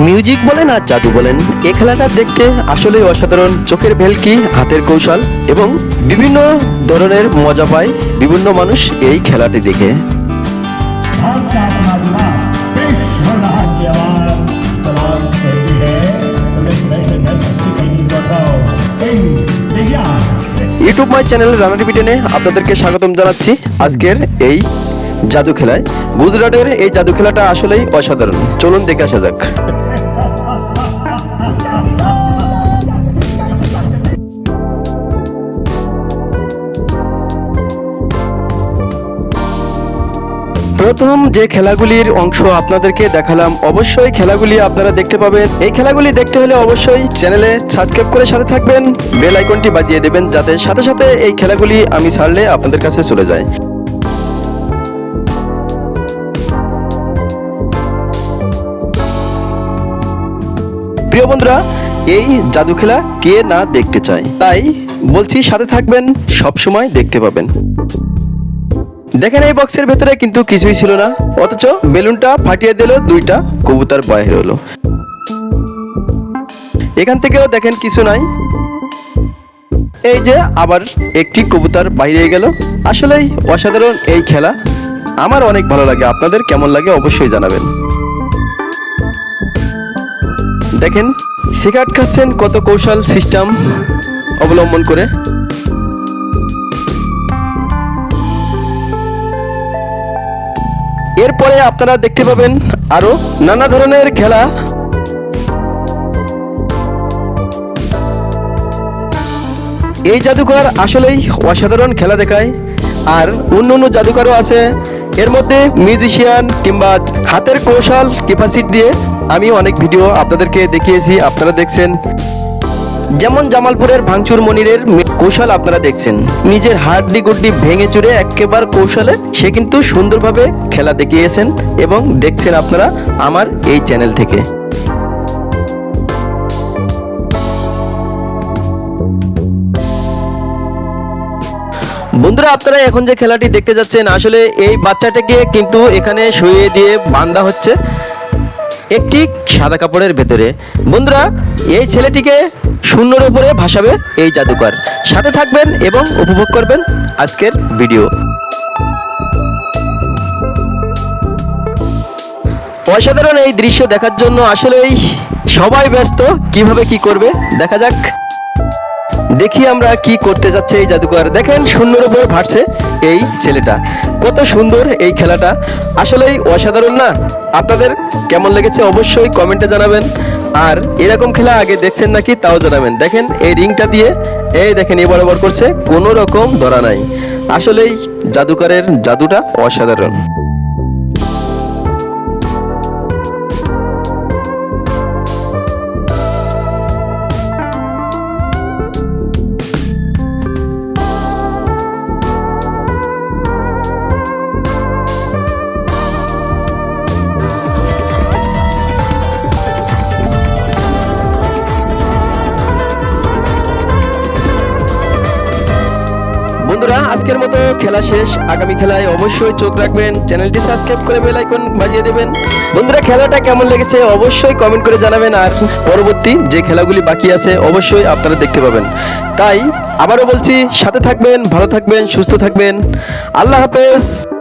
Music বলেন আর জাদু বলেন, এ খেলাটা দেখতে আসলেই অসাধারণ। চোখের ভেলকি, হাতের কৌশল এবং বিভিন্ন ধরনের মজা পায় বিভিন্ন মানুষ এই খেলাটি দেখে। YouTube my channel Rana TV টেনে আপনাদেরকে স্বাগতম জানাচ্ছি আজকের এই জাদু খেলায়। গুজরাটের এই জাদু খেলাটা আসলেই অসাধারণ। চলুন দেখে আসা যাক। প্রথম যে খেলাগুলির অংশ আপনাদেরকে দেখালাম, অবশ্যই খেলাগুলি আপনারা দেখতে পাবেন। এই খেলাগুলি দেখতে হলে অবশ্যই চ্যানেলে সাবস্ক্রাইব করে সাথে থাকবেন, বেল আইকনটি বাজিয়ে দেবেন যাতে সাথে সাথে এই খেলাগুলি আমি ছাড়লে আপনাদের কাছে চলে যায়। প্রিয় বন্ধুরা, এই জাদু খেলা কে না দেখতে চায়? তাই বলছি সাথে থাকবেন সব সময় দেখতে পাবেন। দেখেন এই বক্সের ভেতরে কিন্তু কিছুই ছিল না। অথচ বেলুনটা ফাটিয়ে দিল দুইটা কবুতর বাইরে হলো। এখান থেকেও দেখেন কিছু নাই। এই যে আবার একটি কবুতর বাইরে গেল। আসলেই অসাধারণ এই খেলা। আমার অনেক ভালো লাগে। আপনাদের কেমন লাগে অবশ্যই জানাবেন। দেখেন সিগারেট খাচ্ছেন কত কৌশল সিস্টেম অবলম্বন করে। এরপরে আপনারা দেখতে পাবেন আরও নানা ধরনের খেলা। এই জাদুঘর আসলেই অসাধারণ খেলা দেখায়, আর অন্য অন্য জাদুঘরও আছে। এর মধ্যে মিউজিশিয়ান কিংবা হাতের কৌশল ক্যাপাসিটি দিয়ে আমি অনেক ভিডিও আপনাদেরকে দেখিয়েছি, আপনারা দেখছেন। যেমন জামালপুরের ভাঙচুর মনিরের কৌশল আপনারা দেখছেন। নিজের হাড্ডি গুড্ডি ভেঙে চুরে একেবারে কৌশলে সে কিন্তু সুন্দরভাবে খেলা দেখিয়েছেন এবং দেখছেন আপনারা আমার এই চ্যানেল থেকে। বন্ধুরা, আপনারা এখন যে খেলাটি দেখতে যাচ্ছেন, আসলে এই বাচ্চাটাকে কিন্তু এখানে শুয়ে দিয়ে বান্ধা হচ্ছে একটি সাদা কাপড়ের ভেতরে। বন্ধুরা, এই ছেলেটিকে শূন্যর উপরে ভাসাবে এই জাদুকর সাথে থাকবেন এবং উপভোগ করবেন আজকের ভিডিও। অসাধারণ এই দৃশ্য দেখার জন্য আসলেই সবাই ব্যস্ত, কীভাবে কি করবে? দেখা যাক। দেখি আমরা কি করতে যাচ্ছে এই জাদুকর দেখেন শূন্যর উপরে ভাসছে এই ছেলেটা। কত সুন্দর এই খেলাটা। আসলেই অসাধারণ না? আপনাদের কেমন লেগেছে অবশ্যই কমেন্টে জানাবেন। আর এরকম খেলা আগে দেখছেন নাকি তাও জানাবেন। দেখেন, এই রিংটা দিয়ে এই দেখেন, এই বরাবর করছে, কোনো রকম ধরা নাই। আসলেই জাদুকরের জাদুটা অসাধারণ। বন্ধুরা, আজকের মতো খেলা শেষ। আগামী খেলায় অবশ্যই চোখ রাখবেন। চ্যানেলটি সাবস্ক্রাইব করে বেল আইকন বাজিয়ে দেবেন। বন্ধুরা, খেলাটা কেমন লেগেছে অবশ্যই কমেন্ট করে জানাবেন। আর পরবর্তী যে খেলাগুলি বাকি আছে, অবশ্যই আপনারা দেখতে পাবেন। তাই আবারও বলছি, সাথে থাকবেন, ভালো থাকবেন, সুস্থ থাকবেন। আল্লাহ হাফেজ।